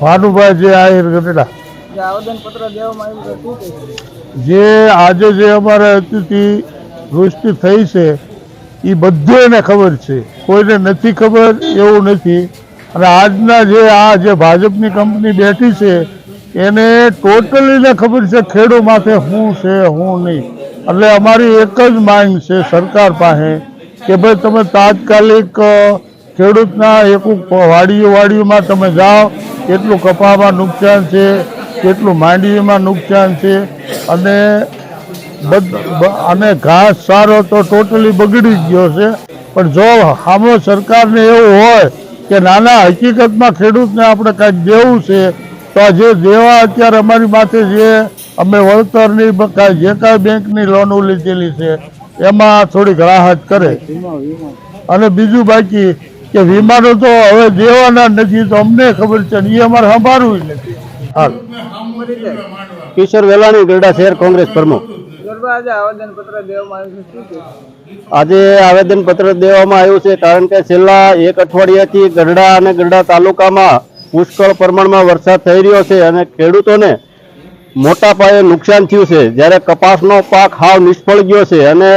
ભાનુભાઈ જે આ ગઢડા જે આજે જે અમારે અતિથિ વૃષ્ટિ થઈ છે એ બધાને ખબર છે. કોઈને નથી ખબર એવું નથી. અને આજના જે આ જે ભાજપની કંપની બેઠી છે એને ટોટલીને ખબર છે ખેડૂ માથે શું છે શું નહીં. એટલે અમારી એક જ માંગ છે સરકાર પાસે કે ભાઈ તમે તાત્કાલિક ખેડૂતના એક વાડીઓ વાડીઓમાં તમે જાઓ, કેટલું કપામાં નુકસાન છે, કેટલું માંડવીમાં નુકસાન છે, અને અને ઘાસ સારો તો ટોટલી બગડી ગયો છે. પણ જો સામો સરકારને એવું હોય કે નાના હકીકતમાં ખેડૂતને આપણે કાંઈક દેવું છે, તો જે દેવા અત્યારે અમારી માથે જે અમે વળતરની કાંઈ જે કાંઈ બેંકની લોનો લીધેલી છે, એમાં થોડીક રાહત કરે. અને બીજું બાકી કે વીમાનો તો હવે દેવાના નથી તો અમને ખબર છે ને એ અમારે સંભાળવું નથી. હાલ. કિશોર વેલાણી ગરડા શહેર કોંગ્રેસ પ્રમુખ. આજે આવેદનપત્ર દેવામાં આવ્યું છે. શું કહેશો આજે આવેદનપત્ર દેવામાં આવ્યું છે કારણ કે છેલ્લા એક અઠવાડિયાથી ગરડા અને ગરડા તાલુકામાં પુષ્કળ પ્રમાણમાં વરસાદ થઈ રહ્યો છે અને ખેડૂતોને મોટા પાયે નુકસાન થયું છે. જ્યારે કપાસનો પાક હાવ નિષ્ફળ ગયો છે અને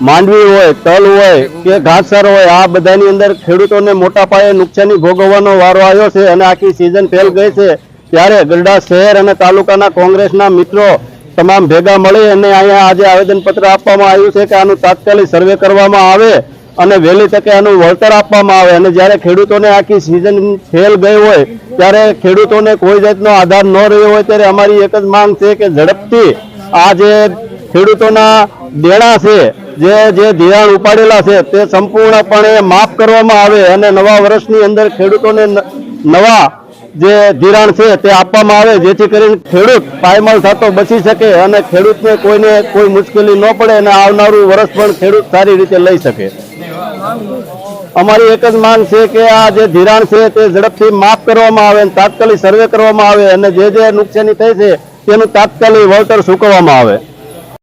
માંડવી હોય, તલ હોય, કે ઘાસર હોય, આ બધાની અંદર ખેડૂતોને મોટા પાયે નુકસાની ભોગવવાનો વારો આવ્યો છે અને આખી સિઝન ફેલ ગઈ છે. ત્યારે ગરડા શહેર અને તાલુકાના કોંગ્રેસના મિત્રો તમામ ભેગા મળી અને અહીંયા આજે આવેદનપત્ર આપવામાં આવ્યું છે કે આનું તાત્કાલિક સર્વે કરવામાં આવે અને વહેલી તકે આનું વળતર આપવામાં આવે. અને જ્યારે ખેડૂતોને આખી સિઝન ફેલ ગઈ હોય, ત્યારે ખેડૂતોને કોઈ જાતનો આધાર ન રહ્યો હોય, ત્યારે અમારી એક જ માંગ છે કે ઝડપથી આ જે ખેડૂતોના દેણા છે જે જે ધિરાણ ઉપાડેલા છે, તે સંપૂર્ણપણે માફ કરવામાં આવે અને નવા વર્ષની અંદર ખેડૂતોને નવા જે ધિરાણ છે, તે આપવામાં આવે, જેથી કરીને ખેડૂત પાયમાલ થતો બચી શકે અને ખેડૂતને કોઈને કોઈ મુશ્કેલી ન પડે અને આવનારું વર્ષ પણ ખેડૂત સારી રીતે લઈ શકે. અમારી એક જ માંગ છે કે આ જે ધિરાણ છે, તે ઝડપથી માફ કરવામાં આવે અને તાત્કાલિક સર્વે કરવામાં આવે અને જે જે નુકસાની થઈ છે, તેનું તાત્કાલિક વળતર ચૂકવવામાં આવે.